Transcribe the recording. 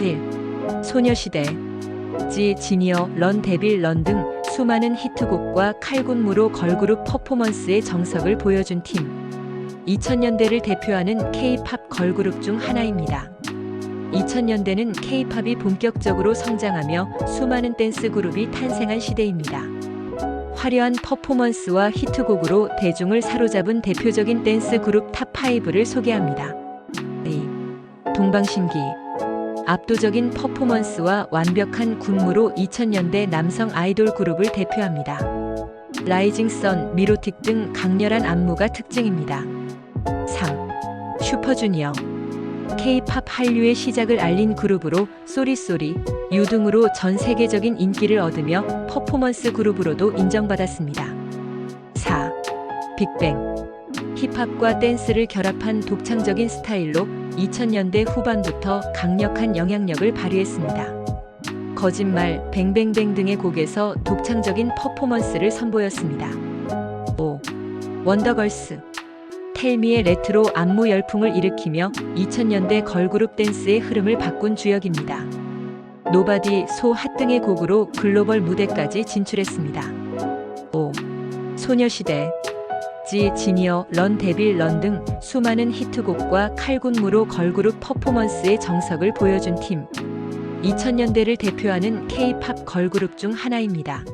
1. 소녀시대 지 지니어 런 데빌 런 등 수많은 히트곡과 칼군무로 걸그룹 퍼포먼스의 정석을 보여준 팀 2000년대를 대표하는 K-팝 걸그룹 중 하나입니다. 2000년대는 K-팝이 본격적으로 성장하며 수많은 댄스 그룹이 탄생한 시대입니다. 화려한 퍼포먼스와 히트곡으로 대중을 사로잡은 대표적인 댄스 그룹 탑5를 소개합니다. A. 동방신기 압도적인 퍼포먼스와 완벽한 군무로 2000년대 남성 아이돌 그룹을 대표합니다. 라이징 선, 미로틱 등 강렬한 안무가 특징입니다. 3. 슈퍼주니어 K-팝 한류의 시작을 알린 그룹으로 쏘리쏘리, 유 등으로 전 세계적인 인기를 얻으며 퍼포먼스 그룹으로도 인정받았습니다. 4. 빅뱅 힙합과 댄스를 결합한 독창적인 스타일로 2000년대 후반부터 강력한 영향력을 발휘했습니다. 거짓말, 뱅뱅뱅 등의 곡에서 독창적인 퍼포먼스를 선보였습니다. 5. 원더걸스 텔미의 레트로 안무 열풍을 일으키며 2000년대 걸그룹 댄스의 흐름을 바꾼 주역입니다. 노바디, 소핫 등의 곡으로 글로벌 무대까지 진출했습니다. 5. 소녀시대 지 지니어, 런 데빌 런 등 수많은 히트곡과 칼군무로 걸그룹 퍼포먼스의 정석을 보여준 팀. 2000년대를 대표하는 K-팝 걸그룹 중 하나입니다.